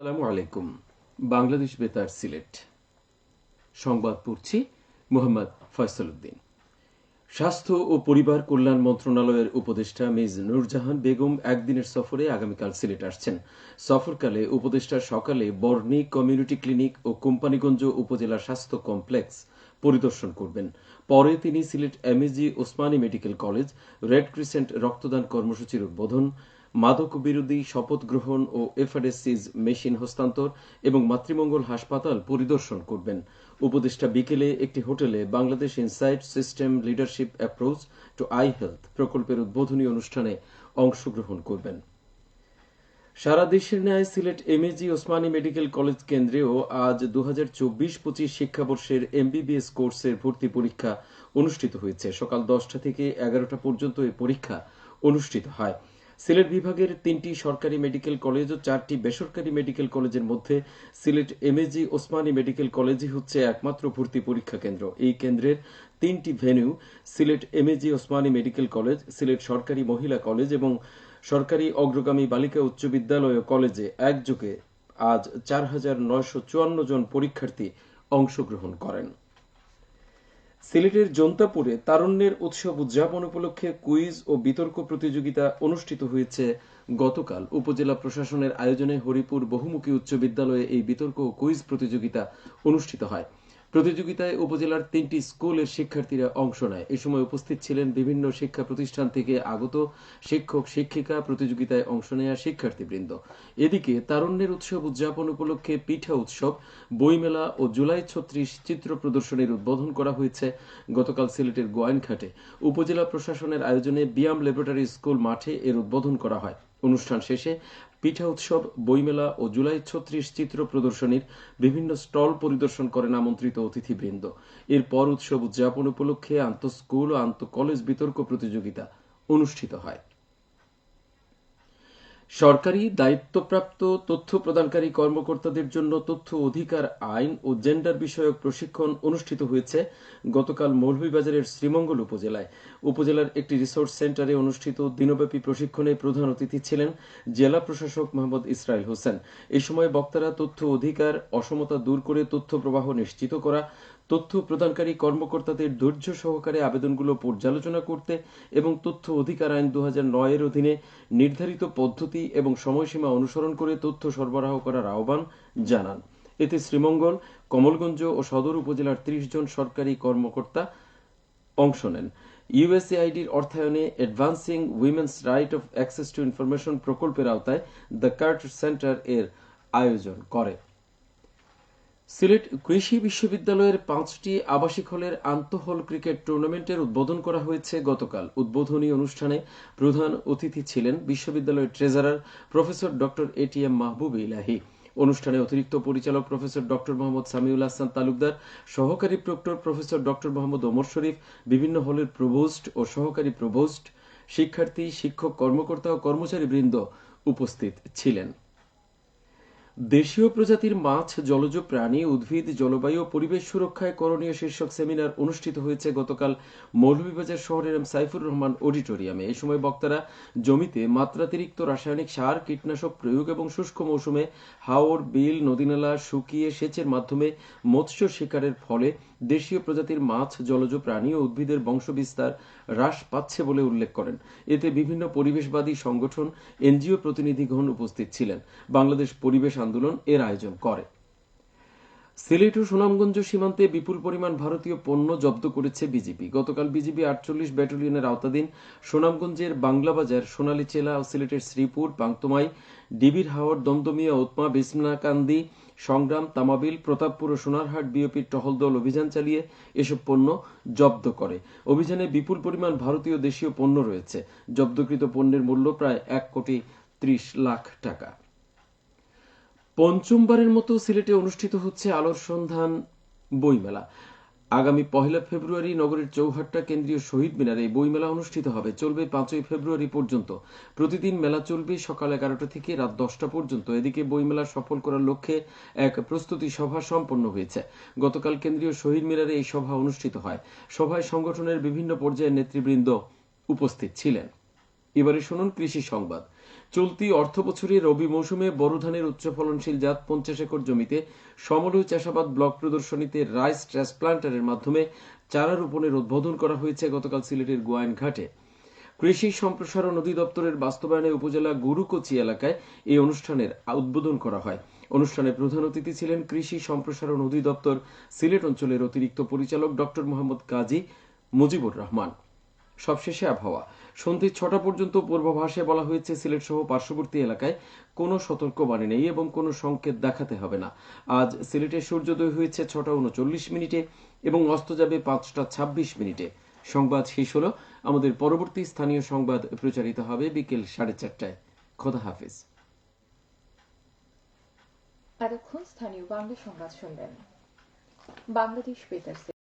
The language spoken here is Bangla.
আসসালামু আলাইকুম। বাংলাদেশ বেতার সিলেট। সংবাদ পড়ছি মোহাম্মদ ফয়সল উদ্দিন স্বাস্থ্য ও পরিবার কল্যাণ মন্ত্রণালয়ের উপদেষ্টা মিজ নূরজাহান বেগম একদিনের সফরে আগামীকাল সিলেট আসছেন। সফরকালে উপদেষ্টা সকালে বর্ণি কমিউনিটি ক্লিনিক ও কোম্পানিগঞ্জ উপজেলা স্বাস্থ্য কমপ্লেক্স পরিদর্শন করবেন। পরে তিনি Sylhet MAG Osmani medical college, red crescent রক্তদান কর্মসূচির উদ্বোধন মাদক বিরোধী শপথ গ্রহণ ও এফআরএসসিজ মেশিন হস্তান্তর এবং মাতৃমঙ্গল হাসপাতাল পরিদর্শন করবেন। উপদেষ্টা বিকেলে একটি হোটেলে Bangladesh insight system leadership approach to eye health প্রকল্পের উদ্বোধনী অনুষ্ঠানে অংশগ্রহণ করবেন। সারা দেশের ন্যায় Sylhet MAG Osmani medical college কেন্দ্রেও আজ দু হাজার চব্বিশ পঁচিশ শিক্ষাবর্ষের এমবিবিএস কোর্সের ভর্তি পরীক্ষা অনুষ্ঠিত হয়েছে। সকাল দশটা থেকে এগারোটা পর্যন্ত এই পরীক্ষা অনুষ্ঠিত হয়। সিলেট বিভাগের তিনটি সরকারি মেডিকেল কলেজ ও চারটি বেসরকারি মেডিকেল কলেজের মধ্যে সিলেট এমএজি ওসমানী মেডিকেল কলেজই হচ্ছে একমাত্র ভর্তি পরীক্ষা কেন্দ্র। এই কেন্দ্রের তিনটি venue Sylhet MAG Osmani medical college, Sylhet সরকারি মহিলা কলেজ এবং সরকারি অগ্রগামী বালিকা উচ্চ বিদ্যালয় কলেজে একযোগে আজ চার হাজার নয়শো চুয়ান্ন জন পরীক্ষার্থী অংশগ্রহণ করেন। সিলেটের জন্তাপুরে তারুণ্যের উৎসব উদযাপন উপলক্ষে কুইজ ও বিতর্ক প্রতিযোগিতা অনুষ্ঠিত হয়েছে। গতকাল উপজেলা প্রশাসনের আয়োজনে হরিপুর বহুমুখী উচ্চ বিদ্যালয়ে এই বিতর্ক ও কুইজ প্রতিযোগিতা অনুষ্ঠিত হয়। প্রতিযোগিতায় উপজেলার তিনটি স্কুলের শিক্ষার্থীরা অংশ নেয়। এ সময় উপস্থিত ছিলেন বিভিন্ন শিক্ষা প্রতিষ্ঠান থেকে আগত শিক্ষক, শিক্ষিকা, প্রতিযোগিতায় অংশ নেয়া শিক্ষার্থীবৃন্দ। এদিকে তারুণ্যের উৎসব উদযাপন উপলক্ষে পিঠা উৎসব, বইমেলা ও জুলাই ছত্রিশ চিত্র প্রদর্শনীর উদ্বোধন করা হয়েছে গতকাল সিলেটের গোয়াইনঘাটে। উপজেলা প্রশাসনের আয়োজনে বিয়াম ল্যাবরেটরি স্কুল মাঠে এর উদ্বোধন করা হয়। অনুষ্ঠান শেষে পিঠা উৎসব, বইমেলা ও জুলাই ছত্রিশ চিত্র প্রদর্শনীর বিভিন্ন স্টল পরিদর্শন করেন আমন্ত্রিত অতিথিবৃন্দ। এরপর উৎসব উদযাপন উপলক্ষে আন্তঃস্কুল ও আন্তঃকলেজ বিতর্ক প্রতিযোগিতা অনুষ্ঠিত হয়। সরকারি দায়িত্বপ্রাপ্ত তথ্য প্রদানকারী কর্মকর্তাদের জন্য তথ্য অধিকার, আইন ও জেন্ডার বিষয়ক প্রশিক্ষণ অনুষ্ঠিত হয়েছে গতকাল মৌলভীবাজারের শ্রীমঙ্গল উপজেলায়। উপজেলার একটি রিসোর্স সেন্টারে অনুষ্ঠিত দিনব্যাপী প্রশিক্ষণে প্রধান অতিথি ছিলেন জেলা প্রশাসক মোহাম্মদ ইসরায়েল হোসেন। এই সময় বক্তারা তথ্য অধিকার, অসমতা দূর করে তথ্য প্রবাহ নিশ্চিত করা তথ্য প্রদানকারী কর্মকর্তাদের ধৈর্য সহকারে আবেদনগুলো পর্যালোচনা করতে এবং তথ্য অধিকার আইন দু এর অধীনে নির্ধারিত পদ্ধতি এবং সময়সীমা অনুসরণ করে তথ্য সরবরাহ করার আহ্বান জানান। এতে শ্রীমঙ্গল, কমলগঞ্জ ও সদর উপজেলার ত্রিশ জন সরকারি কর্মকর্তা অংশ নেন। ইউএসএআইডির অর্থায়নে advancing women's right of access to information প্রকল্পের আওতায় দ্য কার্ট সেন্টার এর আয়োজন করে। সিলেট কৃষি বিশ্ববিদ্যালয়ের পাঁচটি আবাসিক হলের আন্তঃহল ক্রিকেট টুর্নামেন্টের উদ্বোধন করা হয়েছে গতকাল। উদ্বোধনী অনুষ্ঠানে প্রধান অতিথি ছিলেন বিশ্ববিদ্যালয়ের treasurer professor doctor A T M Mahbub Elahi. অনুষ্ঠানে অতিরিক্ত পরিচালক প্রফেসর ডক্টর মোহাম্মদ সামিউল হাসান তালুকদার, সহকারী proctor professor doctor Mohammad Omar Sharif, বিভিন্ন হলের প্রভোস্ট ও সহকারী প্রভোস্ট শিক্ষার্থী, শিক্ষক কর্মকর্তা ও কর্মচারী বৃন্দ উপস্থিত ছিলেন। দেশীয় প্রজাতির মাছ, জলজ প্রাণী, উদ্ভিদ, জলবায়ু ও পরিবেশ সুরক্ষায় করণীয় শীর্ষক সেমিনার অনুষ্ঠিত হয়েছে গতকাল মৌলভীবাজার শহরের সাইফুর রহমান অডিটোরিয়ামে। এই সময় বক্তারা জমিতে মাত্রাতিরিক্ত রাসায়নিক সার, কীটনাশক প্রয়োগ এবং শুষ্ক মৌসুমে হাওর, বিল, নদীনালা শুকিয়ে সেচের মাধ্যমে মৎস্য শিকারের ফলে দেশীয় প্রজাতির মাছ, জলজ প্রাণী ও উদ্ভিদের বংশবিস্তার হ্রাস পাচ্ছে বলে উল্লেখ করেন। এতে বিভিন্ন পরিবেশবাদী সংগঠন, এনজিও প্রতিনিধিগণ উপস্থিত ছিলেন। বাংলাদেশ পরিবেশ আন্দোলন এর আয়োজন করে। সিলেট ও সুনামগঞ্জ সীমান্তে বিপুল পরিমাণ ভারতীয় পণ্য জব্দ করেছে বিজিবি গতকাল বিজিবি আটচল্লিশ ব্যাটালিয়নের আওতাধীন সুনামগঞ্জের বাংলাবাজার সোনালী চেলা ও সিলেটের শ্রীপুর, পাংতমাই, ডিবির হাওড় দমদমিয়া উৎমা বিসনাকান্দি, সংগ্রাম, তামাবিল, প্রতাপপুর ও সোনারহাট বিওপির টহল দল অভিযান চালিয়ে এসব পণ্য জব্দ করে। অভিযানে বিপুল পরিমাণ ভারতীয় দেশীয় পণ্য রয়েছে। জব্দকৃত পণ্যের মূল্য প্রায় এক কোটি ত্রিশ লাখ টাকা। পঞ্চমবারের মতো সিলেটে অনুষ্ঠিত হচ্ছে আলোর সন্ধান বইমেলা। আগামী পহেলা ফেব্রুয়ারি নগরের চৌহাট্টা কেন্দ্রীয় শহীদ মিনারে বইমেলা অনুষ্ঠিত হবে। চলবে পাঁচই ফেব্রুয়ারি পর্যন্ত। প্রতিদিন মেলা চলবে সকাল এগারোটা থেকে রাত দশটা পর্যন্ত। এদিকে বইমেলা সফল করার লক্ষ্যে এক প্রস্তুতি সভা সম্পন্ন হয়েছে। গতকাল কেন্দ্রীয় শহীদ মিনারে এই সভা অনুষ্ঠিত হয়। সভায় সংগঠনের বিভিন্ন পর্যায়ের নেতৃবৃন্দ উপস্থিত ছিলেন। এবারে শুনুন কৃষি সংবাদ। চলতি অর্থ বছরে রবি মৌসুমে বোরো ধানের উচ্চ ফলনশীল জাত পঞ্চাশ একর জমিতে সমলয় চাষাবাদ ব্লক প্রদর্শনীতে রাইস ট্রান্সপ্লান্টারের মাধ্যমে চারা রোপণের উদ্বোধন করা হয়েছে গতকাল সিলেটের গোয়াইন ঘাটে কৃষি সম্প্রসারণ অধিদপ্তরের বাস্তবায়নে উপজেলা গুরুকচি এলাকায় এই অনুষ্ঠানের উদ্বোধন করা হয়। অনুষ্ঠানে প্রধান অতিথি ছিলেন কৃষি সম্প্রসারণ অধিদপ্তর সিলেট অঞ্চলের অতিরিক্ত পরিচালক ডক্টর মোহাম্মদ কাজী মুজিবুর রহমান। সবশেষে আবহাওয়া। সন্ধে ছটা পর্যন্ত পূর্বাভাসে বলা হয়েছে, সিলেট সহ পার্শ্ববর্তী এলাকায় কোনো সতর্কবাণী নেই এবং কোনো সংকেত দেখাতে হবে না। আজ সিলেটের সূর্যোদয় হয়েছে ছটা উনচল্লিশ মিনিটে এবং অস্ত যাবে পাঁচটা ছাব্বিশ মিনিটে। সংবাদ শেষ হলো। আমাদের পরবর্তী স্থানীয় সংবাদ প্রচারিত হবে বিকেল সাড়ে চারটায়। খোদা হাফিজ। স্থানীয় বাংলা সংবাদ শুনলেন বাংলাদেশ বেতার